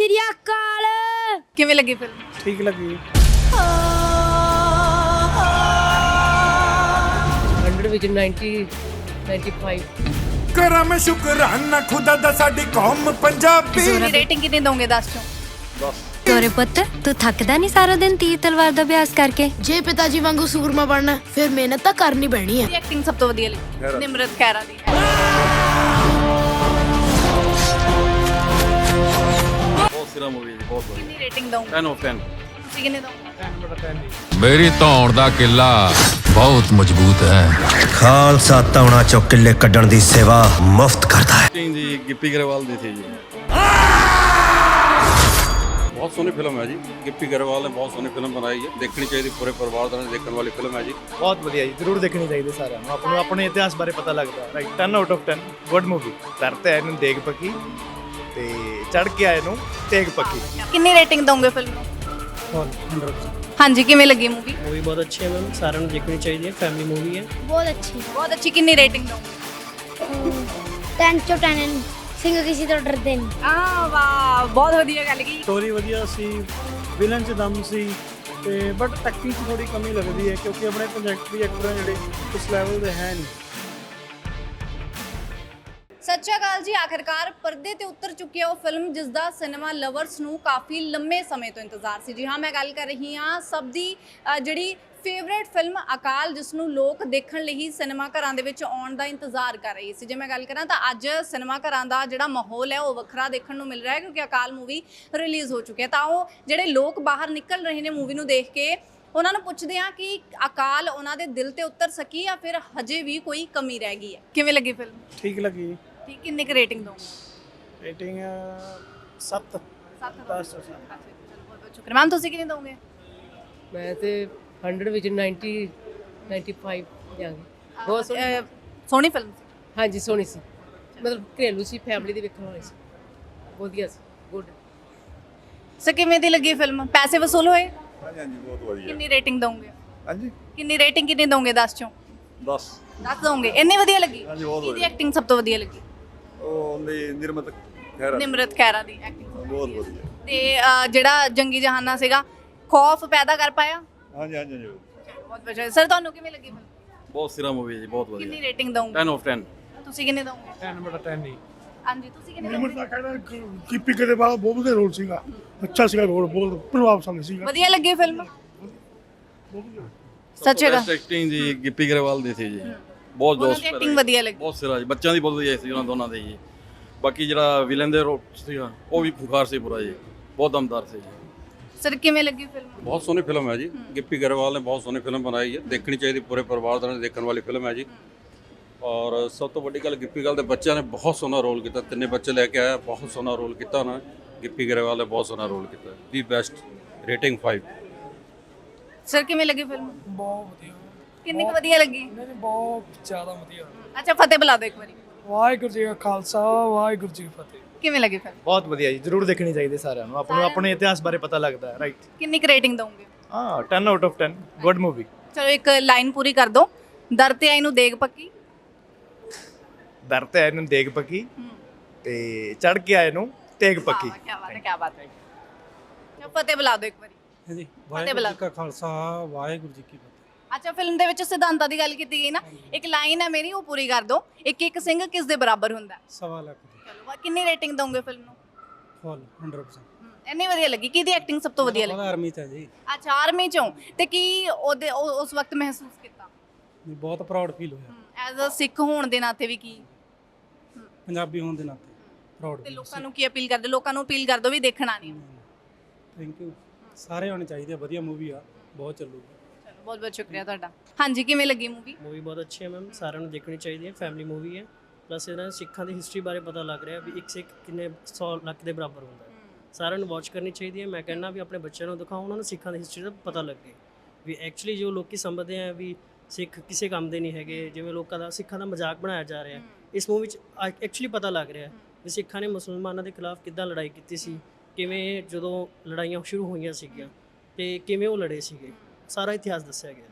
ਸ਼੍ਰੀ ਅਕਾਲ। ਕਿਵੇਂ ਲੱਗੀ ਫਿਲਮ ਠੀਕ ਲੱਗੀ। 100 ਵਿੱਚ 90 95 ਕਰਾਂ ਮੈਂ ਸ਼ੁਕਰਾਨਾ ਖੁਦਾ ਦਾ ਸਾਡੀ ਕੌਮ ਪੰਜਾਬੀ। ਦੀ ਰੇਟਿੰਗ ਕਿੰਨੀ ਦੋਗੇ 10 ਚੋਂ ਤੋਰੇ ਪੁੱਤ ਤੂੰ ਥੱਕਦਾ ਨਹੀਂ ਸਾਰਾ ਦਿਨ ਤੀਰ ਤਲਵਾਰ ਦਾ ਅਭਿਆਸ ਕਰਕੇ? ਜੇ ਪਿਤਾ ਜੀ ਵਾਂਗੂ ਸੂਰਮਾ ਬਣਨਾ ਫਿਰ ਮਿਹਨਤ ਤਾਂ ਕਰਨੀ ਪੈਣੀ ਹੈ ਐਕਟਿੰਗ ਸਭ ਤੋਂ ਵਧੀਆ ਲੱਗੀ। ਨਿਮਰਤ ਖੈਰਾ ਦੀ। ਸਿਰਾ ਮੂਵੀ ਜੀ ਬਹੁਤ ਵਧੀਆ। ਕਿੰਨੀ ਰੇਟਿੰਗ ਦੋਗੇ 10 ਆਫ 10 ਤੁਸੀਂ ਕਿੰਨੇ ਦੋਗੇ ਮੇਰੀ ਧੌਣ ਦਾ ਕਿੱਲਾ ਬਹੁਤ ਮਜ਼ਬੂਤ ਹੈ। ਖਾਲਸਾ ਤਵਣਾ ਚੋਂ ਕਿੱਲੇ ਕੱਢਣ ਦੀ ਸੇਵਾ ਮੁਫਤ ਕਰਦਾ ਹੈ। ਐਕਟਿੰਗ ਜੀ ਗਿੱਪੀ ਗਰੇਵਾਲ ਦੀ ਸੀ ਜੀ। ਬਹੁਤ ਸੋਹਣੀ ਫਿਲਮ ਹੈ ਜੀ। ਗਿੱਪੀ ਗਰੇਵਾਲ ਨੇ ਬਹੁਤ ਸੋਹਣੀ ਫਿਲਮ ਬਣਾਈ ਹੈ। ਦੇਖਣੀ ਚਾਹੀਦੀ ਪੂਰੇ ਪਰਿਵਾਰ ਦਾ ਦੇਖਣ ਵਾਲੀ ਫਿਲਮ ਹੈ ਜੀ। ਬਹੁਤ ਵਧੀਆ ਜੀ। ਜ਼ਰੂਰ ਦੇਖਣੀ ਚਾਹੀਦੀ ਸਾਰਿਆਂ ਨੂੰ। ਆਪਾਂ ਨੂੰ ਆਪਣੇ ਇਤਿਹਾਸ ਬਾਰੇ ਪਤਾ ਲੱਗਦਾ। Right 10 out of 10 good movie ਤਰਤੇ ਆਏ ਨੂੰ ਦੇਖ ਪੱਕੀ। ਤੇ ਚੜ ਕੇ ਆਏ ਨੂੰ ਤੇਗ ਪੱਕੀ ਕਿੰਨੀ ਰੇਟਿੰਗ ਦੋਗੇ ਫਿਲਮ ਨੂੰ ਹਾਂਜੀ ਕਿਵੇਂ ਲੱਗੀ ਮੂਵੀ मूवी बहुत अच्छी है मैम सारा देखनी चाहिए फैमिली मूवी है ਬਹੁਤ ਅੱਛੀ ਬਹੁਤ ਅੱਛੀ ਕਿੰਨੀ ਰੇਟਿੰਗ ਦੋਗੇ 10 ਚੋਂ 10 ਸਿੰਘ ਕਿਸੇ ਤੋਂ ਡਰਦੇ ਨਹੀਂ ਆ ਵਾਹ ਬਹੁਤ ਵਧੀਆ ਗੱਲ ਕੀ ਸਟੋਰੀ ਵਧੀਆ ਸੀ ਵਿਲਨ ਚ ਦਮ ਸੀ ਤੇ ਬਟ ਐਕਟਿੰਗ 'ਚ ਥੋੜੀ ਕਮੀ ਲੱਗਦੀ ਹੈ ਕਿਉਂਕਿ ਆਪਣੇ ਕੰਜੈਕਟਰੀ ਐਕਟਰ ਆ ਜਿਹੜੇ ਉਸ ਲੈਵਲ ਦੇ ਹੈ ਨਹੀਂ ਸਤਿ ਸ਼੍ਰੀ ਅਕਾਲ ਜੀ। ਆਖਿਰਕਾਰ ਪਰਦੇ ਤੇ ਉਤਰ ਚੁੱਕੀ ਹੈ ਉਹ ਫਿਲਮ ਜਿਸ ਦਾ ਸਿਨੇਮਾ ਲਵਰਸ ਨੂੰ ਕਾਫੀ ਲੰਮੇ ਸਮੇਂ ਤੋਂ ਇੰਤਜ਼ਾਰ ਸੀ। ਜੀ ਹਾਂ ਮੈਂ ਗੱਲ ਕਰ ਰਹੀ ਹਾਂ ਸਭ ਦੀ ਅ, ਜਿਹੜੀ ਫੇਵਰੇਟ ਫਿਲਮ ਅਕਾਲ ਜਿਸ ਨੂੰ ਲੋਕ ਦੇਖਣ ਲਈ ਹੀ ਸਿਨੇਮਾ ਘਰਾਂ ਦੇ ਵਿੱਚ ਆਉਣ ਦਾ ਇੰਤਜ਼ਾਰ ਕਰ ਰਹੀ ਸੀ। ਜੇ ਮੈਂ ਗੱਲ ਕਰਾਂ ਤਾਂ ਅੱਜ ਸਿਨੇਮਾ ਘਰਾਂ ਦਾ ਜਿਹੜਾ ਮਾਹੌਲ ਹੈ ਉਹ ਵੱਖਰਾ ਦੇਖਣ ਨੂੰ ਮਿਲ ਰਿਹਾ ਹੈ ਕਿਉਂਕਿ ਅਕਾਲ ਮੂਵੀ ਰਿਲੀਜ਼ ਹੋ ਚੁੱਕੀ ਹੈ। ਤਾਂ ਉਹ ਜਿਹੜੇ ਲੋਕ ਬਾਹਰ ਨਿਕਲ ਰਹੇ ਨੇ ਮੂਵੀ ਨੂੰ ਦੇਖ ਕੇ ਉਹਨਾਂ ਨੂੰ ਪੁੱਛਦੇ ਆ ਕਿ ਅਕਾਲ ਉਹਨਾਂ ਦੇ ਦਿਲ ਤੇ ਉਤਰ ਸਕੀ ਜਾਂ ਫਿਰ ਹਜੇ ਵੀ ਕੋਈ ਕਮੀ ਰਹਿ ਗਈ ਹੈ। ਕਿਵੇਂ ਲੱਗੀ ਫਿਲਮ ਠੀਕ ਲੱਗੀ। ਠੀਕ ਕਿੰਨੇ ਕੁ ਰੇਟਿੰਗ ਦੋਗੇ? ਰੇਟਿੰਗ 7 7 10 ਤੋਂ ਬਹੁਤ ਸ਼ੁਕਰ ਮੈਮ ਤੁਸੀਂ ਕਿੰਨੇ ਦੋਗੇ? ਮੈਂ ਤੇ 100 ਵਿੱਚ 90 95 ਦਿਆਂਗੇ। ਬਹੁਤ ਸੋਹਣੀ ਸੋਹਣੀ ਫਿਲਮ ਸੀ? ਹਾਂਜੀ ਸੋਹਣੀ ਸੀ। ਮਤਲਬ ਘਰੇਲੂ ਸੀ ਫੈਮਿਲੀ ਦੇ ਵੇਖਣ ਵਾਲੀ ਸੀ। ਵਧੀਆ ਸੀ ਗੁੱਡ ਸੋ ਕਿਵੇਂ ਦੀ ਲੱਗੀ ਫਿਲਮ ਪੈਸੇ ਵਸੂਲ ਹੋਏ? ਹਾਂਜੀ ਹਾਂਜੀ ਬਹੁਤ ਵਧੀਆ। ਕਿੰਨੀ ਰੇਟਿੰਗ ਦੋਗੇ? ਹਾਂਜੀ? ਕਿੰਨੀ ਰੇਟਿੰਗ ਕਿੰਨੀ ਦੋਗੇ 10 ਚੋਂ? 10 10 ਦੋਗੇ। ਇੰਨੀ ਵਧੀਆ ਲੱਗੀ? ਹਾਂਜੀ, ਬਹੁਤ ਕਿਹਦੀ ਵਧੀਆ। ਐਕਟਿੰਗ ਸਭ ਤੋਂ ਵਧੀਆ ਲੱਗੀ? ਉਹਦੀ ਨਿਰਮਤ ਖੈਰਾ ਨਿਮਰਤ ਖੈਰਾ ਦੀ ਐਕਟਿੰਗ ਬਹੁਤ ਵਧੀਆ। ਤੇ ਅਹ, ਜਿਹੜਾ ਜੰਗੀ ਜਹਾਨਾ ਸੀਗਾ ਖੌਫ ਪੈਦਾ ਕਰ ਪਾਇਆ? ਹਾਂਜੀ ਹਾਂਜੀ ਹਾਂਜੀ। ਬਹੁਤ ਵਧੀਆ। ਸਰ ਤੁਹਾਨੂੰ ਕਿਵੇਂ ਲੱਗੀ ਫਿਲਮ ਬਹੁਤ ਸਿਰਾ ਮੂਵੀ ਜੀ ਬਹੁਤ ਕਿੰਨੀ ਵਧੀਆ ਰੇਟਿੰਗ ਦੋਗੇ 10 ਆਫ 10 ਤੁਸੀਂ ਕਿੰਨੇ ਦੋਗੇ 10 ਬਟਾ 10 ਨਹੀਂ ਹਾਂਜੀ ਤੁਸੀਂ ਕਿੰਨੇ ਦੋਗੇ ਦਾ ਕਹਿਣਾ ਕੀਪੀ ਕਦੇ ਬਾਅਦ ਬਹੁਤ ਵਧੀਆ ਰੋਲ ਸੀਗਾ। ਅੱਛਾ ਸੀਗਾ ਰੋਲ ਬਹੁਤ ਪ੍ਰਭਾਵਸ਼ਾਲੀ ਸੀਗਾ। ਵਧੀਆ ਲੱਗੀ ਫਿਲਮ ਸੱਚੇ ਦਾ ਐਕਟਿੰਗ ਜੀ ਗਿੱਪੀ ਗਰੇਵਾਲ ਦੀ ਸੀ ਜੀ। ਬਹੁਤ ਉਹਨਾਂ ਦੀ ਐਕਟਿੰਗ। ਵਧੀਆ ਲੱਗੀ। ਬਹੁਤ ਸਿਰਾ ਜੀ ਬੱਚਿਆਂ ਦੀ ਬਹੁਤ ਵਧੀਆ ਸੀ ਉਹਨਾਂ ਦੋਨਾਂ ਦੀ ਜੀ। ਬਾਕੀ ਜਿਹੜਾ ਵਿਲਨ ਦੇ ਰੋਲ ਸੀਗਾ ਉਹ ਵੀ ਖੁਖਾਰ ਸੀ ਪੂਰਾ ਜੀ। ਬਹੁਤ ਦਮਦਾਰ ਸੀ ਜੀ। ਸਰ ਕਿਵੇਂ ਲੱਗੀ ਫਿਲਮ ਬਹੁਤ ਸੋਹਣੀ ਫਿਲਮ ਹੈ ਜੀ। ਗਿੱਪੀ ਗਰੇਵਾਲ ਨੇ ਬਹੁਤ ਸੋਹਣੀ ਫਿਲਮ ਬਣਾਈ ਹੈ। ਦੇਖਣੀ ਚਾਹੀਦੀ ਪੂਰੇ ਪਰਿਵਾਰ ਦਾ ਦੇਖਣ ਵਾਲੀ ਫਿਲਮ ਹੈ ਜੀ। ਔਰ ਸਭ ਤੋਂ ਵੱਡੀ ਗੱਲ ਗਿੱਪੀ ਗੱਲ ਦੇ ਬੱਚਿਆਂ ਨੇ ਬਹੁਤ ਸੋਹਣਾ ਰੋਲ ਕੀਤਾ। ਤਿੰਨੇ ਬੱਚੇ ਲੈ ਕੇ ਆਇਆ ਬਹੁਤ ਸੋਹਣਾ ਰੋਲ ਕੀਤਾ ਉਹਨਾਂ ਨੇ। ਗਿੱਪੀ ਗਰੇਵਾਲ ਨੇ ਬਹੁਤ ਸੋਹਣਾ ਰੋਲ ਕੀਤਾ। ਦੀ ਬੈਸਟ ਰੇਟਿੰਗ 5 ਸਰ ਕਿਵੇਂ ਲੱਗੀ ਫਿਲਮ ਬਹੁਤ ਵਧੀਆ। ਕਿੰਨੀ ਕੁ ਵਧੀਆ ਲੱਗੀ? ਨਹੀਂ ਬਹੁਤ ਜ਼ਿਆਦਾ ਵਧੀਆ ਅੱਛਾ ਫਤਿਹ ਬੁਲਾ ਦਿਓ ਇੱਕ ਵਾਰੀ। ਵਾਹਿਗੁਰੂ ਜੀ ਕਾ ਖਾਲਸਾ ਵਾਹਿਗੁਰੂ ਜੀ ਕੀ ਫਤਿਹ। ਕਿਵੇਂ ਲੱਗੀ ਫਿਲਮ ਬਹੁਤ ਵਧੀਆ ਜੀ ਜ਼ਰੂਰ ਦੇਖਣੀ ਚਾਹੀਦੀ ਸਾਰਿਆਂ ਨੂੰ। ਆਪਾਂ ਨੂੰ ਆਪਣੇ ਇਤਿਹਾਸ ਬਾਰੇ ਪਤਾ ਲੱਗਦਾ ਰਾਈਟ ਕਿੰਨੀ ਕੁ ਰੇਟਿੰਗ ਹਾਂ 10 ਆਊਟ ਆਫ 10 ਗੁੱਡ ਮੂਵੀ ਚਲੋ ਇੱਕ ਲਾਈਨ ਪੂਰੀ ਕਰ ਦਿਓ ਦਰ ਤੇ ਆਈ ਨੂੰ ਦੇਖ ਪੱਕੀ। ਦਰ ਤੇ ਆਏ ਨੂੰ ਦੇਖ ਪੱਕੀ ਤੇ ਚੜ ਕੇ ਆਏ ਨੂੰ ਤੇਗ ਪੱਕੀ। ਕੀ ਬਾਤ ਹੈ ਕੀ ਬਾਤ ਹੈ। ਚਲੋ ਫਤਿਹ ਬੁਲਾ ਦਿਓ ਇੱਕ ਵਾਰੀ। ਹਾਂਜੀ ਵਾਹਿਗੁਰੂ ਜੀ ਕਾ ਖਾਲਸਾ ਵਾਹਿਗੁਰੂ ਜੀ ਕੀ ਫਤਿਹ। ਅੱਛਾ ਫਿਲਮ ਦੇ ਵਿੱਚ ਸਿਧਾਂਤਾਂ ਦੀ ਗੱਲ ਕੀਤੀ ਗਈ ਨਾ ਇੱਕ ਲਾਈਨ ਹੈ ਮੇਰੀ ਉਹ ਪੂਰੀ ਕਰ ਦਿਓ ਇੱਕ ਇੱਕ ਸਿੰਘ ਕਿਸ ਦੇ ਬਰਾਬਰ ਹੁੰਦਾ? ਹੈ? ਸਵਾ ਲੱਖ ਦੀ। ਚਲੋ ਵਾ- ਕਿੰਨੀ ਰੇਟਿੰਗ ਦੋਗੇ ਫਿਲਮ ਨੂੰ? ਫੁੱਲ 100% ਹਮ, ਇੰਨੀ ਵਧੀਆ ਲੱਗੀ। ਕਿਹਦੀ ਐਕਟਿੰਗ ਸਭ ਤੋਂ ਵਧੀਆ ਲੱਗੀ? ਆਰਮੀ ਤੇ ਜੀ। ਅੱਛਾ ਆਰਮੀ ਚੋਂ। ਤੇ ਕੀ ਉਹਦੇ ਉਹ- ਉਸ ਵਕਤ ਮਹਿਸੂਸ ਕੀਤਾ? ਬਹੁਤ ਪ੍ਰਾਊਡ ਫੀਲ ਹੋਇਆ। ਐਜ਼ ਅ ਸਿੱਖ ਹੋਣ ਦੇ ਨਾਤੇ ਵੀ ਕੀ? ਪੰਜਾਬੀ ਹੋਣ ਦੇ ਨਾਤੇ ਪ੍ਰਾਊਡ ਤੇ ਲੋਕਾਂ ਨੂੰ ਕੀ ਅਪੀਲ ਕਰਦੇ? ਲੋਕਾਂ ਨੂੰ ਅਪੀਲ ਕਰ ਦਿਓ ਵੀ ਦੇਖਣਾ ਨਹੀਂ। ਥੈਂਕ ਯੂ ਸਾਰੇ ਹੋਣੇ ਚਾਹੀਦੇ ਆ ਵਧੀਆ ਮੂਵੀ ਆ ਬਹੁਤ ਚੱਲੂਗੀ। ਚਲੋ ਬਹੁਤ ਬਹੁਤ ਸ਼ੁਕਰੀਆ ਤੁਹਾਡਾ। ਹਾਂਜੀ ਕਿਵੇਂ ਲੱਗੀ ਮੂਵੀ ਮੂਵੀ ਬਹੁਤ ਅੱਛੀ ਹੈ ਮੈਮ ਸਾਰਿਆਂ ਨੂੰ ਦੇਖਣੀ ਚਾਹੀਦੀ ਹੈ ਫੈਮਿਲੀ ਮੂਵੀ ਹੈ। ਪਲੱਸ ਇਹਨਾਂ ਸਿੱਖਾਂ ਦੀ ਹਿਸਟਰੀ ਬਾਰੇ ਪਤਾ ਲੱਗ ਰਿਹਾ ਵੀ ਇੱਕ ਸਿੱਖ ਕਿੰਨੇ 100 ਲੱਖ ਦੇ ਬਰਾਬਰ ਹੁੰਦਾ ਹੈ। ਸਾਰਿਆਂ ਨੂੰ ਵਾਚ ਕਰਨੀ ਚਾਹੀਦੀ ਹੈ। ਮੈਂ ਕਹਿੰਦਾ ਵੀ ਆਪਣੇ ਬੱਚਿਆਂ ਨੂੰ ਦਿਖਾਓ ਉਹਨਾਂ ਨੂੰ ਸਿੱਖਾਂ ਦੀ ਹਿਸਟਰੀ ਦਾ ਪਤਾ ਲੱਗੇ। ਵੀ ਐਕਚੁਅਲੀ ਜੋ ਲੋਕੀ ਸਮਝਦੇ ਆ ਵੀ ਸਿੱਖ ਕਿਸੇ ਕੰਮ ਦੇ ਨਹੀਂ ਹੈਗੇ ਜਿਵੇਂ ਲੋਕਾਂ ਦਾ ਸਿੱਖਾਂ ਦਾ ਮਜ਼ਾਕ ਬਣਾਇਆ ਜਾ ਰਿਹਾ। ਇਸ ਮੂਵੀ 'ਚ ਐਕਚੁਅਲੀ ਪਤਾ ਲੱਗ ਰਿਹਾ ਵੀ ਸਿੱਖਾਂ ਨੇ ਮੁਸਲਮਾਨਾਂ ਦੇ ਖਿਲਾਫ ਕਿੱਦਾਂ ਲੜਾਈ ਕੀਤੀ ਸੀ ਕਿਵੇਂ ਜਦੋਂ ਲੜਾਈਆਂ ਸ਼ੁਰੂ ਹੋਈਆਂ ਸੀਗੀਆਂ ਤੇ ਕਿਵੇਂ ਉਹ ਲੜੇ ਸੀਗੇ। ਸਾਰਾ ਇਤਿਹਾਸ ਦੱਸਿਆ ਗਿਆ।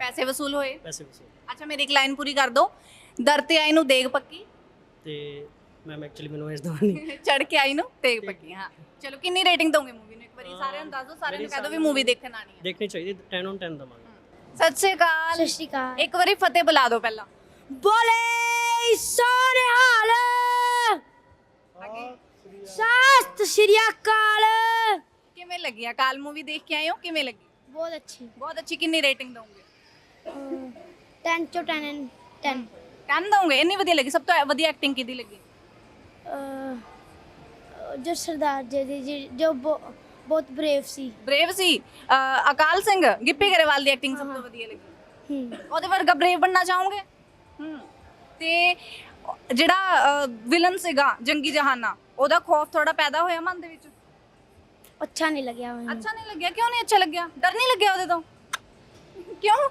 ਪੈਸੇ ਵਸੂਲ ਹੋਏ? ਪੈਸੇ ਵਸੂਲ। ਅੱਛਾ ਮੇਰੀ ਇੱਕ ਲਾਈਨ ਪੂਰੀ ਕਰ ਦਿਓ ਦਰ ਤੇ ਆਈ ਨੂੰ ਦੇਖ ਪੱਕੀ। ਤੇ ਮੈਮ ਐਕਚੁਅਲੀ ਮੈਨੂੰ ਇਸ ਦਵਾਂ ਨਹੀਂ। ਚੜ ਕੇ ਆਈ ਨੂੰ ਤੇ ਪੱਕੀ ਹਾਂ। ਚਲੋ ਕਿੰਨੀ ਰੇਟਿੰਗ ਦੋਗੇ ਮੂਵੀ ਨੂੰ? ਇੱਕ ਵਾਰੀ ਸਾਰਿਆਂ ਨੂੰ ਦੱਸ ਦਿਓ ਸਾਰਿਆਂ ਨੂੰ ਕਹਿ ਦਿਓ ਵੀ ਮੂਵੀ ਦੇਖਣ ਆਣੀ ਹੈ ਦੇਖਣੀ ਚਾਹੀਦੀ 10 ਔਨ 10 ਦਵਾਂਗੇ। ਸਤਿ ਸ਼੍ਰੀ ਅਕਾਲ। ਸਤਿ ਸ਼੍ਰੀ ਅਕਾਲ। ਇੱਕ ਵਾਰੀ ਫਤਿਹ ਬੁਲਾ ਦਿਓ ਪਹਿਲਾਂ। ਬੋਲੇ ਸੋਨੇ ਹਾਲ। ਸਤਿ ਸ਼੍ਰੀ ਅਕਾਲ। ਕਿਵੇਂ ਲੱਗੀ ਅਕਾਲ ਮੂਵੀ ਦੇਖ ਕੇ ਆਏ ਹੋ? ਕਿਵੇਂ ਲੱਗੀ? ਬਹੁਤ ਅੱਛੀ। ਬਹੁਤ ਅੱਛੀ ਕਿੰਨੀ ਰੇਟਿੰਗ ਦੋਗੇ 10 ਚੋਂ 10 and 10 10 ਦੋਗੇ ਇੰਨੀ ਵਧੀਆ ਲੱਗੀ ਸਭ ਤੋਂ ਵਧੀਆ ਐਕਟਿੰਗ ਕਿਹਦੀ ਲੱਗੀ? ਅਹ, ਜੋ ਸਰਦਾਰ ਜੀ ਦੀ ਜੀ- ਜੋ ਬਹੁ- ਬਹੁਤ ਬਰੇਵ ਸੀ। ਬ੍ਰੇਵ ਸੀ? ਅਕਾਲ ਸਿੰਘ ਗਿੱਪੀ ਗਰੇਵਾਲ ਦੀ ਐਕਟਿੰਗ ਸਭ ਤੋਂ ਵਧੀਆ ਲੱਗੀ। ਹੂੰ। ਉਹਦੇ ਵਰਗਾ ਬ੍ਰੇਵ ਬਣਨਾ ਚਾਹੋਗੇ? ਹੂੰ। ਤੇ ਜਿਹੜਾ ਵਿਲਨ ਸੀਗਾ ਜੰਗੀ ਜਹਾਨਾ ਉਹਦਾ ਖੌਫ ਥੋੜਾ ਪੈਦਾ ਹੋਇਆ ਮਨ ਦੇ ਵਿੱਚ? ਅੱਛਾ ਨਹੀਂ ਲੱਗਿਆ ਮੈਨੂੰ। ਅੱਛਾ ਨਹੀਂ ਲੱਗਿਆ? ਕਿਉਂ ਨਹੀਂ ਅੱਛਾ ਲੱਗਿਆ? ਡਰ ਨਹੀਂ ਲੱਗਿਆ ਉਹਦੇ ਤੋਂ? ਕਿਉਂ?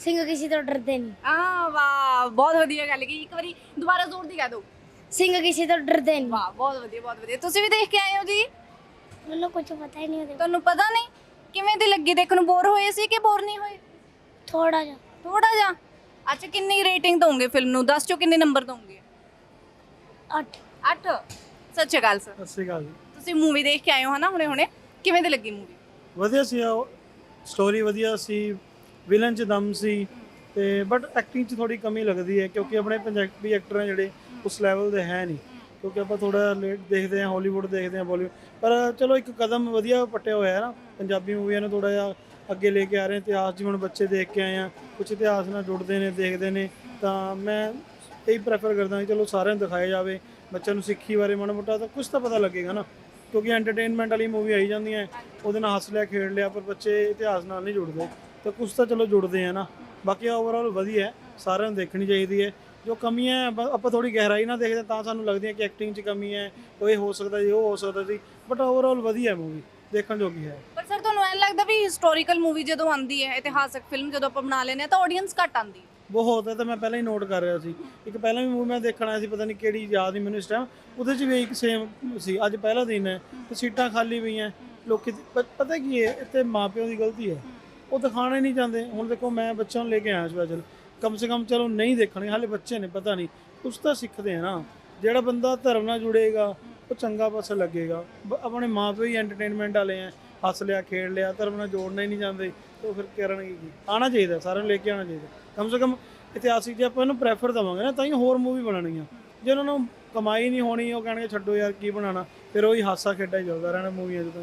ਸਿੰਘ ਕਿਸੇ ਤੋਂ ਡਰਦੇ ਨਹੀਂ। ਆ ਵਾਹ ਬਹੁਤ ਵਧੀਆ ਗੱਲ ਕੀ ਇੱਕ ਵਾਰੀ ਦੁਬਾਰਾ ਜ਼ੋਰ ਦੀ ਕਹਿ ਦਿਓ। ਸਿੰਘ ਕਿਸੇ ਤੋਂ ਡਰਦੇ ਨਹੀਂ। ਵਾਹ ਬਹੁਤ ਵਧੀਆ ਬਹੁਤ ਵਧੀਆ। ਤੁਸੀਂ ਵੀ ਦੇਖ ਕੇ ਆਏ ਹੋ ਜੀ? ਮੈਨੂੰ ਕੁਝ ਪਤਾ ਹੀ ਨਹੀਂ ਉਹਦੇ ਤੁਹਾਨੂੰ ਪਤਾ ਨਹੀਂ? ਕਿਵੇਂ ਦੀ ਲੱਗੀ? ਦੇਖਣ ਨੂੰ ਬੋਰ ਹੋਏ ਸੀ ਕਿ ਬੋਰ ਨਹੀਂ ਹੋਏ? ਥੋੜਾ ਜਿਹਾ। ਥੋੜਾ ਜਿਹਾ? ਅੱਛਾ ਕਿੰਨੀ ਰੇਟਿੰਗ ਦੋਗੇ ਫਿਲਮ ਨੂੰ? 10 ਚੋਂ ਕਿੰਨੇ ਨੰਬਰ ਦੋਗੇ 8 8 ਸੱਚੀ ਗੱਲ ਸਰ ਸਤਿ ਸ਼੍ਰੀ ਅਕਾਲ ਜੀ। ਤੁਸੀਂ ਮੂਵੀ ਦੇਖ ਕੇ ਆਏ ਹੋ ਹਨਾ ਹੁਣੇ ਹੁਣੇ? ਕਿਵੇਂ ਦੀ ਲੱਗੀ ਮੂਵੀ ਵਧੀਆ ਸੀ ਸਟੋਰੀ ਵਧੀਆ ਸੀ। ਵਿਲਨ ਚ ਦਮ ਸੀ। ਤੇ ਬਟ ਐਕਟਿੰਗ ਚ ਥੋੜੀ ਕਮੀ ਲੱਗਦੀ ਹੈ ਕਿਉਂਕਿ ਆਪਣੇ ਪੰਜਾਬੀ ਐਕਟਰ ਹੈ ਜਿਹੜੇ, ਉਸ ਲੈਵਲ ਦੇ ਹੈ ਨਹੀਂ। ਕਿਉਂਕਿ ਆਪਾਂ ਥੋੜਾ ਲੇਟ ਦੇਖਦੇ ਹਾਂ ਹਾਲੀਵੁੱਡ ਦੇਖਦੇ ਹਾਂ ਬਾਲੀਵੁੱਡ ਪਰ ਚਲੋ ਇੱਕ ਕਦਮ ਵਧੀਆ ਪੱਟਿਆ ਹੋਇਆ ਹੈ ਨਾ। ਪੰਜਾਬੀ ਮੂਵੀਆਂ ਨੂੰ ਥੋੜਾ ਜਿਹਾ ਅੱਗੇ ਲੈ ਕੇ ਆ ਰਹੇ ਇਤਿਹਾਸ ਜਿਵੇਂ ਹੁਣ ਬੱਚੇ ਦੇਖ ਕੇ ਆਏ ਆ ਕੁਝ ਇਤਿਹਾਸ ਨਾਲ ਜੁੜਦੇ ਨੇ, ਦੇਖਦੇ ਨੇ। ਤਾਂ ਮੈਂ ਇਹੀ ਪ੍ਰੈਫਰ ਕਰਦਾ ਕਿ ਚਲੋ ਸਾਰਿਆਂ ਨੂੰ ਦਿਖਾਇਆ ਜਾਵੇ। ਬੱਚਿਆਂ ਨੂੰ ਸਿੱਖੀ ਬਾਰੇ ਮਾੜਾ ਮੋਟਾ ਤਾਂ ਕੁਝ ਤਾਂ ਪਤਾ ਲੱਗੇਗਾ ਨਾ ਕਿਉਂਕਿ ਐਂਟਰਟੇਨਮੈਂਟ ਵਾਲੀ ਮੂਵੀ ਆਈ ਜਾਂਦੀਆਂ ਉਹਦੇ ਨਾਲ ਹੱਸ ਲਿਆ ਖੇਡ ਲਿਆ ਪਰ ਬੱਚੇ ਇਤਿਹਾਸ ਨਾਲ ਨਹੀਂ ਜੁੜਦੇ। ਤਾਂ ਕੁਝ ਤਾਂ ਚਲੋ ਜੁੜਦੇ ਆ ਨਾ। ਬਾਕੀ ਓਵਰਆਲ ਵਧੀਆ ਹੈ ਸਾਰਿਆਂ ਨੂੰ ਦੇਖਣੀ ਚਾਹੀਦੀ ਹੈ। ਜੋ ਕਮੀਆਂ ਹੈ, ਬ- ਆਪਾਂ ਥੋੜੀ ਗਹਿਰਾਈ ਨਾਲ ਦੇਖਦੇ ਹਾਂ ਤਾਂ ਸਾਨੂੰ ਲੱਗਦੀ ਹੈ ਕਿ ਐਕਟਿੰਗ 'ਚ ਕਮੀ ਹੈ ਉਹ ਇਹ ਹੋ ਸਕਦਾ ਜੀ ਉਹ ਹੋ ਸਕਦਾ ਜੀ। ਬਟ ਓਵਰਆਲ ਵਧੀਆ ਮੂਵੀ ਦੇਖਣ ਜੋਗੀ ਹੈ ਪਰ ਸਰ ਤੁਹਾਨੂੰ ਐਂ ਲੱਗਦਾ ਵੀ ਹਿਸਟੋਰੀਕਲ ਮੂਵੀ ਜਦੋਂ ਆਉਂਦੀ ਹੈ ਇਤਿਹਾਸਕ ਫਿਲਮ ਜਦੋਂ ਆਪਾਂ ਬਣਾ ਲੈਂਦੇ ਹਾਂ ਤਾਂ ਆਡੀਅנס ਘੱਟ ਆਉਂਦੀ ਹੈ? ਬਹੁਤ ਹੈ, ਤਾਂ ਮੈਂ ਪਹਿਲਾਂ ਹੀ ਨੋਟ ਕਰ ਰਿਹਾ ਸੀ। ਇੱਕ ਪਹਿਲਾਂ ਵੀ ਮੂਵੀ ਮੈਂ ਦੇਖਣ ਆਇਆ ਸੀ, ਪਤਾ ਨਹੀਂ ਕਿਹੜੀ ਯਾਦ ਨਹੀਂ ਮੈਨੂੰ ਇਸ ਟਾਈਮ ਉਹਦੇ 'ਚ ਵੀ ਇੱਕ ਸੇਮ ਸੀ, ਅੱਜ ਪਹਿਲਾ ਦਿਨ ਹੈ। ਤੇ ਸੀਟਾਂ ਖਾਲੀ ਪਈਆਂ। ਲੋਕੀ ਪ- ਪਤਾ ਕੀ ਹੈ, ਇੱਥੇ ਮਾਪਿਆਂ ਦੀ ਗਲਤੀ ਹੈ। ਉਹ ਦਿਖਾਣਾ ਹੀ ਨਹੀਂ ਚਾਹੁੰਦੇ। ਹੁਣ ਦੇਖੋ, ਮੈਂ ਬੱਚਿਆਂ ਨੂੰ ਲੈ ਕੇ ਆਇਆ ਸਪੈਸ਼ਲ ਕਮ ਸੇ ਕਮ ਚਲੋ ਨਹੀਂ ਦੇਖਣੇ, ਹਾਲੇ ਬੱਚੇ ਨੇ, ਪਤਾ ਨਹੀਂ। ਕੁਛ ਤਾਂ ਸਿੱਖਦੇ ਆ ਨਾ। ਜਿਹੜਾ ਬੰਦਾ ਧਰਮ ਨਾਲ ਜੁੜੇਗਾ, ਉਹ ਚੰਗਾ ਪਾਸੇ ਲੱਗੇਗਾ। ਬ- ਆਪਣੇ ਮਾਪੇ ਹੀ ਐਂਟਰਟੇਨਮੈਂਟ ਵਾਲੇ ਆ। ਹੱਸ ਲਿਆ, ਖੇਡ ਲਿਆ, ਧਰਮ ਨਾਲ ਜੋੜਨਾ ਹੀ ਨਹੀਂ ਚਾਹੁੰਦੇ। ਤੇ ਫਿਰ ਕਰਨਗੇ ਕੀ ਆਣਾ ਚਾਹੀਦਾ ਸਾਰਿਆਂ ਨੂੰ ਲੈ ਕੇ ਆਣਾ ਚਾਹੀਦਾ। ਕਮ ਸੇ ਕਮ ਇਤਿਹਾਸਿਕ ਜੇ ਆਪਾਂ ਇਹਨੂੰ ਪ੍ਰੈਫਰ ਦਵਾਂਗੇ ਨਾ ਤਾਂ ਹੀ ਹੋਰ ਮੂਵੀ ਬਣਨਗੀਆਂ ਜੇ ਉਹਨਾਂ ਨੂੰ ਕਮਾਈ ਨਹੀਂ ਹੋਣੀ ਉਹ ਕਹਿਣਗੇ ਛੱਡੋ ਯਾਰ ਕੀ ਬਣਾਉਣਾ? ਫਿਰ ਉਹੀ ਹਾਸਾ ਖੇਡਾ ਹੀ ਚੱਲਦਾ ਰਹਿਣਾ ਮੂਵੀਆਂ 'ਚ ਤਾਂ।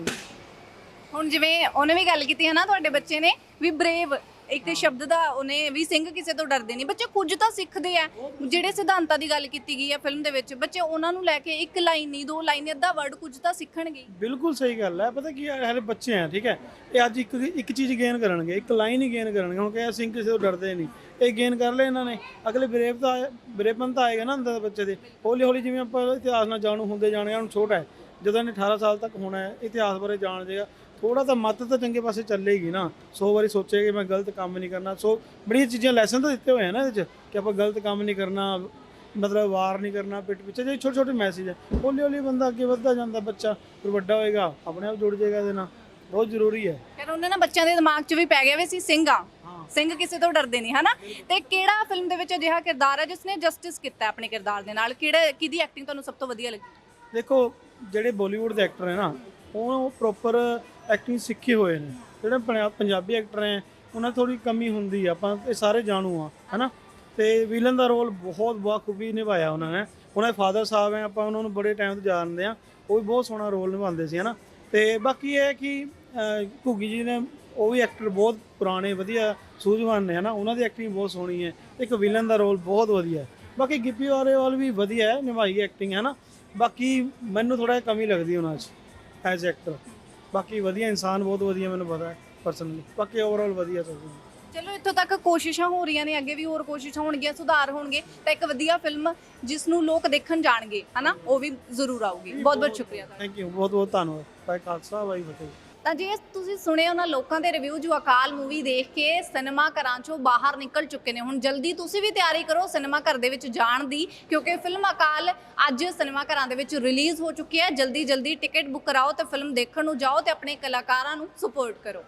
ਹੁਣ ਜਿਵੇਂ ਉਹਨੇ ਵੀ ਗੱਲ ਕੀਤੀ ਹੈ ਨਾ ਤੁਹਾਡੇ ਬੱਚੇ ਨੇ ਵੀ ਬਰੇਵ ਇੱਕ ਸ਼ਬਦ ਦਾ ਉਹਨੇ ਵੀ ਸਿੰਘ ਕਿਸੇ ਤੋਂ ਡਰਦੇ ਨਹੀਂ। ਬੱਚੇ ਕੁਝ ਤਾਂ ਸਿੱਖਦੇ ਆ। ਜਿਹੜੇ ਸਿਧਾਂਤਾਂ ਦੀ ਗੱਲ ਕੀਤੀ ਗਈ ਹੈ ਫਿਲਮ ਦੇ ਵਿੱਚ ਬੱਚੇ ਉਹਨਾਂ ਨੂੰ ਲੈ ਕੇ ਇੱਕ ਲਾਈਨ ਨਹੀਂ ਦੋ ਲਾਈਨ ਅੱਧਾ ਵਰਡ ਕੁਝ ਤਾਂ ਸਿੱਖਣਗੇ ਬਿਲਕੁਲ ਸਹੀ ਗੱਲ ਹੈ ਪਤਾ ਕੀ ਹੈ ਹਲੇ ਬੱਚੇ ਆ ਠੀਕ ਹੈ ਇਹ ਅੱਜ ਇੱਕ ਇੱਕ ਚੀਜ਼ ਗੇਨ ਕਰਨਗੇ ਇੱਕ ਲਾਈਨ ਹੀ ਗੇਨ ਕਰਨਗੇ। ਹੁਣ ਕਿ ਸਿੰਘ ਕਿਸੇ ਤੋਂ ਡਰਦੇ ਨਹੀਂ। ਇਹ ਗੇਨ ਕਰ ਲਿਆ ਇਹਨਾਂ ਨੇ। ਅਗਲੇ ਬਰੇਵ ਤਾਂ ਬਰੇਵਪਨ ਤਾਂ ਆਏਗਾ ਨਾ ਅੰਦਰ ਬੱਚੇ ਦੇ। ਹੌਲੀ ਹੌਲੀ ਜਿਵੇਂ ਆਪਾਂ ਇਤਿਹਾਸ ਨਾਲ ਜਾਣੂ ਹੁੰਦੇ ਜਾਣਗੇ ਹੁਣ ਛੋਟਾ ਹੈ। ਜਦੋਂ ਇਹਨੇ 18 ਸਾਲ ਤੱਕ ਹੋਣਾ ਹੈ ਇਤਿਹਾਸ ਬਾਰੇ ਜਾਣ ਜਾਏਗਾ ਥੋੜਾ ਤਾਂ ਮੱਤ ਤਾਂ ਚੰਗੇ ਪਾਸੇ ਚੱਲੇਗੀ ਨਾ। 100 ਵਾਰੀ ਸੋਚੇਗਾ ਕਿ ਮੈਂ ਗਲਤ ਕੰਮ ਨਹੀਂ ਕਰਨਾ। ਸੋ ਬੜੀਆਂ ਚੀਜ਼ਾਂ ਲੈਸਨ ਤਾਂ ਦਿੱਤੇ ਹੋਏ ਆ ਨਾ ਇਹਦੇ 'ਚ ਕਿ ਆਪਾਂ ਗਲਤ ਕੰਮ ਨਹੀਂ ਕਰਨਾ ਮਤਲਬ ਵਾਰ ਨਹੀਂ ਕਰਨਾ ਪਿੱਠ ਪਿੱਛੇ ਜੇ ਛੋਟੇ ਛੋਟੇ ਮੈਸੇਜ ਹੈ ਹੌਲੀ ਹੌਲੀ ਬੰਦਾ ਅੱਗੇ ਵੱਧਦਾ ਜਾਂਦਾ ਬੱਚਾ ਫਿਰ ਵੱਡਾ ਹੋਏਗਾ ਆਪਣੇ ਆਪ ਜੁੜ ਜਾਏਗਾ ਇਹਦੇ ਨਾਲ। ਬਹੁਤ ਜ਼ਰੂਰੀ ਹੈ। ਫਿਰ ਉਹਨੇ ਨਾ ਬੱਚਿਆਂ ਦੇ ਦਿਮਾਗ 'ਚ ਵੀ ਪੈ ਗਿਆ ਵੀ ਅਸੀਂ ਸਿੰਘ ਆ। ਸਿੰਘ ਕਿਸੇ ਤੋਂ ਡਰਦੇ ਨਹੀਂ ਹਨਾ? ਤੇ ਕਿਹੜਾ ਫਿਲਮ ਦੇ ਵਿੱਚ ਅਜਿਹਾ ਕਿਰਦਾਰ ਹੈ ਜਿਸਨੇ ਜਸਟਿਸ ਕੀਤਾ ਆਪਣੇ ਕਿਰਦਾਰ ਦੇ ਨਾਲ? ਕਿਹੜਾ ਕਿਹਦੀ ਐਕਟਿੰਗ ਤੁਹਾਨੂੰ ਸਭ ਤੋਂ ਵਧੀਆ ਲੱਗੀ? ਦੇਖੋ ਜਿਹੜੇ ਬਾਲੀਵੁੱਡ ਦੇ ਐਕਟਰ ਹੈ ਨਾ ਉਹ ਪ੍ਰੋਪਰ ਐਕਟਿੰਗ ਸਿੱਖੇ ਹੋਏ ਨੇ। ਜਿਹੜੇ ਪੰਜਾਬ ਪੰਜਾਬੀ ਐਕਟਰ ਹੈ ਉਹਨਾਂ ਥੋੜੀ ਕਮੀ ਹੁੰਦੀ ਆ ਆਪਾਂ ਇਹ ਸਾਰੇ ਜਾਣੂ ਆ ਹਨਾ? ਤੇ ਵਿਲਨ ਦਾ ਰੋਲ ਬਹੁਤ ਬਾਖੂਬੀ ਨਿਭਾਇਆ ਉਹਨਾਂ ਨੇ। ਉਹਨਾਂ ਦੇ ਫਾਦਰ ਸਾਹਿਬ ਹੈ ਆਪਾਂ ਉਹਨਾਂ ਨੂੰ ਬੜੇ ਟਾਈਮ ਤੋਂ ਜਾਣਦੇ ਆ ਉਹ ਵੀ ਬਹੁਤ ਸੋਹਣਾ ਰੋਲ ਨਿਭਾਉਂਦੇ ਸੀ ਹਨਾ? ਤੇ ਬਾਕੀ ਇਹ ਹੈ ਕਿ ਅਹ, ਘੁੱਗੀ ਜੀ ਨੇ ਉਹ ਵੀ ਐਕਟਰ ਬਹੁਤ ਪੁਰਾਣੇ ਵਧੀਆ ਸੂਝਵਾਨ ਨੇ ਹਨਾ? ਉਹਨਾਂ ਦੀ ਐਕਟਿੰਗ ਬਹੁਤ ਸੋਹਣੀ ਹੈ। ਇੱਕ ਵਿਲਨ ਦਾ ਰੋਲ ਬਹੁਤ ਵਧੀਆ ਹੈ। ਬਾਕੀ ਗਿੱਪੀ ਵਾਲੇ ਵੀ ਵਧੀਆ ਹੈ ਨਿਭਾਈ ਐਕਟਿੰਗ ਹੈ ਨਾ ਬਾਕੀ ਮੈਨੂੰ ਥੋੜਾ ਕਮੀ ਲੱਗਦੀ ਉਹਨਾਂ 'ਚ ਐਜ਼ ਐਕਟਰ ਬਾਕੀ ਵਧੀਆ ਇਨਸਾਨ ਬਹੁਤ ਵਧੀਆ ਮੈਨੂੰ ਪਤਾ ਪਰਸਨਲੀ ਬਾਕੀ ਓਵਰਆਲ ਵਧੀਆ ਸਭ ਕੁਝ। ਚਲੋ ਇੱਥੋਂ ਤੱਕ ਕੋਸ਼ਿਸ਼ਾਂ ਹੋ ਰਹੀਆਂ ਨੇ ਅੱਗੇ ਵੀ ਹੋਰ ਕੋਸ਼ਿਸ਼ਾਂ ਹੋਣਗੀਆਂ ਸੁਧਾਰ ਹੋਣਗੇ ਤਾਂ ਇੱਕ ਵਧੀਆ ਫਿਲਮ ਜਿਸ ਨੂੰ ਲੋਕ ਦੇਖਣ ਜਾਣਗੇ ਹਨਾ ਉਹ ਵੀ ਜ਼ਰੂਰ ਆਊਗੀ। ਬਹੁਤ ਬਹੁਤ ਸ਼ੁਕਰੀਆ ਤੁਹਾਡਾ। ਥੈਂਕ ਯੂ ਬਹੁਤ ਬਹੁਤ ਧੰਨਵਾਦ। ਭਾਈ ਖਾਲਸਾ ਭਾਈ ਫਤਿਹ। ਤਾਂ ਜੇ ਤੁਸੀਂ ਸੁਣੇ ਉਹਨਾਂ ਲੋਕਾਂ ਦੇ ਰਿਵਿਊ ਜੋ ਅਕਾਲ ਮੂਵੀ ਦੇਖ ਕੇ ਸਿਨੇਮਾ ਘਰਾਂ ਚੋਂ ਬਾਹਰ ਨਿਕਲ ਚੁੱਕੇ ਨੇ। ਹੁਣ ਜਲਦੀ ਤੁਸੀਂ ਵੀ ਤਿਆਰੀ ਕਰੋ ਸਿਨੇਮਾ ਘਰ ਦੇ ਵਿੱਚ ਜਾਣ ਦੀ, ਕਿਉਂਕਿ ਫਿਲਮ ਅਕਾਲ ਅੱਜ ਸਿਨੇਮਾ ਘਰਾਂ ਦੇ ਵਿੱਚ ਰਿਲੀਜ਼ ਹੋ ਚੁੱਕੀ ਹੈ। ਜਲਦੀ ਜਲਦੀ ਟਿਕਟ ਬੁੱਕ ਕਰਾਓ ਤੇ ਫਿਲਮ ਦੇਖਣ ਨੂੰ ਜਾਓ ਤੇ ਆਪਣੇ ਕਲਾਕਾਰਾਂ ਨੂੰ ਸਪੋਰਟ ਕਰੋ।